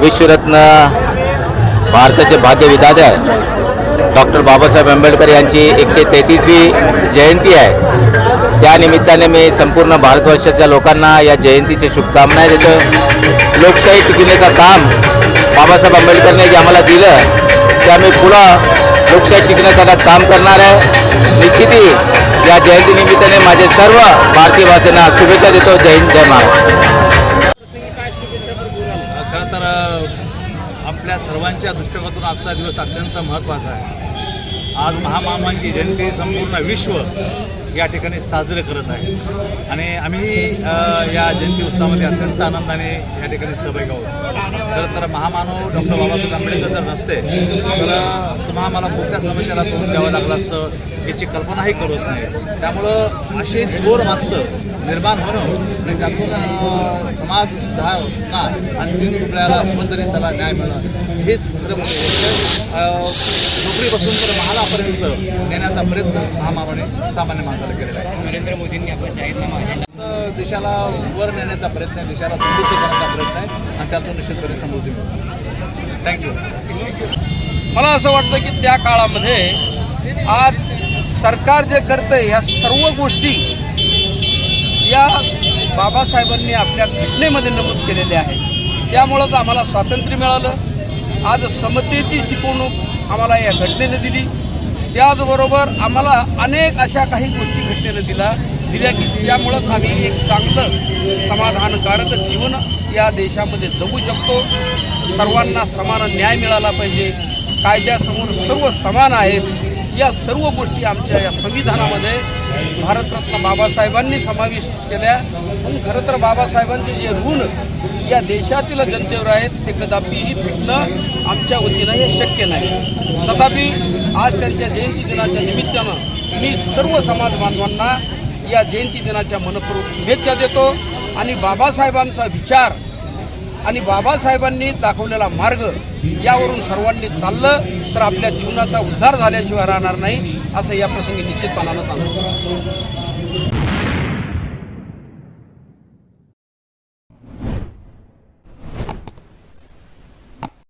विश्वरत्न भारताचे भाग्य विधाते डॉक्टर बाबासाहेब आंबेडकर यांची एकशे तेहतीसवी जयंती आहे. त्यानिमित्ताने मी संपूर्ण भारतवर्षाच्या लोकांना या जयंतीच्या शुभकामना देतो. लोकशाही टिकवण्याचं काम बाबासाहेब आंबेडकरने जे आम्हाला दिलं ते आम्ही पुढं लोकशाही टिकण्यासाठी काम करणार आहे. निश्चिती या जयंतीनिमित्ताने माझे सर्व भारतीय भाषेंना शुभेच्छा देतो. जय हिंद जय खरं तर आपल्या सर्वांच्या दृष्टिकोनातून आजचा दिवस अत्यंत महत्त्वाचा आहे. आज महामामांची जयंती संपूर्ण विश्व या ठिकाणी साजरं करत आहे. आणि आम्ही या जयंती उत्सवामध्ये अत्यंत आनंदाने या ठिकाणी सहभागी आहोत. खरं तर महामानव डॉक्टर बाबासाहेब आंबेडकर जर नसते तर तुम्हा मला मोठ्या समस्याला तोंड द्यावं लागलं असतं याची कल्पनाही करत नाही. त्यामुळं अशी थोर माणसं निर्माण होणं आणि त्यातून समाज समाज सुधारणा आणि कुठल्याला कोणतरी त्याला न्याय मिळणं हेच खरं म्हणजे नोकरीपासून तर महालापर्यंत नेण्याचा प्रयत्न महामानवाने सामान्य माणसाला केलेला आहे. नरेंद्र मोदींनी आपण जाहीरनामा देशाला वर नेण्याचा प्रयत्न आहे देशाला समृद्ध करण्याचा प्रयत्न आहे आणि त्यातून निश्चितपणे समृद्धी मिळते थँक्यू मला असं वाटतं की त्या काळामध्ये आज सरकार जे करतंय ह्या सर्व गोष्टी या बाबासाहेबांनी आपल्या घटनेमध्ये नमूद केलेल्या आहेत. त्यामुळंच आम्हाला स्वातंत्र्य मिळालं. आज समतेची शिकवणूक आम्हाला या घटनेने दिली. त्याचबरोबर आम्हाला अनेक अशा काही गोष्टी घटनेनं दिला दिल्या की त्यामुळंच आम्ही एक चांगलं समाधानकारक जीवन या देशामध्ये जगू शकतो. सर्वांना समान न्याय मिळाला पाहिजे. कायद्यासमोर सर्व समान आहेत. या सर्व गोष्टी आमच्या या संविधानामध्ये भारतरत्न बाबासाहेबांनी समाविष्ट केल्या. पण खरं तर बाबासाहेबांचे जे ऋण या देशातील जनतेवर आहेत ते कदापिही फिटणं आमच्या वतीनं हे शक्य नाही. तथापि आज त्यांच्या जयंती दिनाच्या निमित्तानं मी सर्व समाज बांधवांना या जयंती दिनाच्या मनपूर्वक शुभेच्छा देतो आणि बाबासाहेबांचा विचार आणि बाबासाहेबांनी दाखवलेला मार्ग यावरून सर्वांनी चाललं तर आपल्या जीवनाचा उद्धार झाल्याशिवाय राहणार नाही असं या प्रसंगी निश्चितपणानं सांगतो.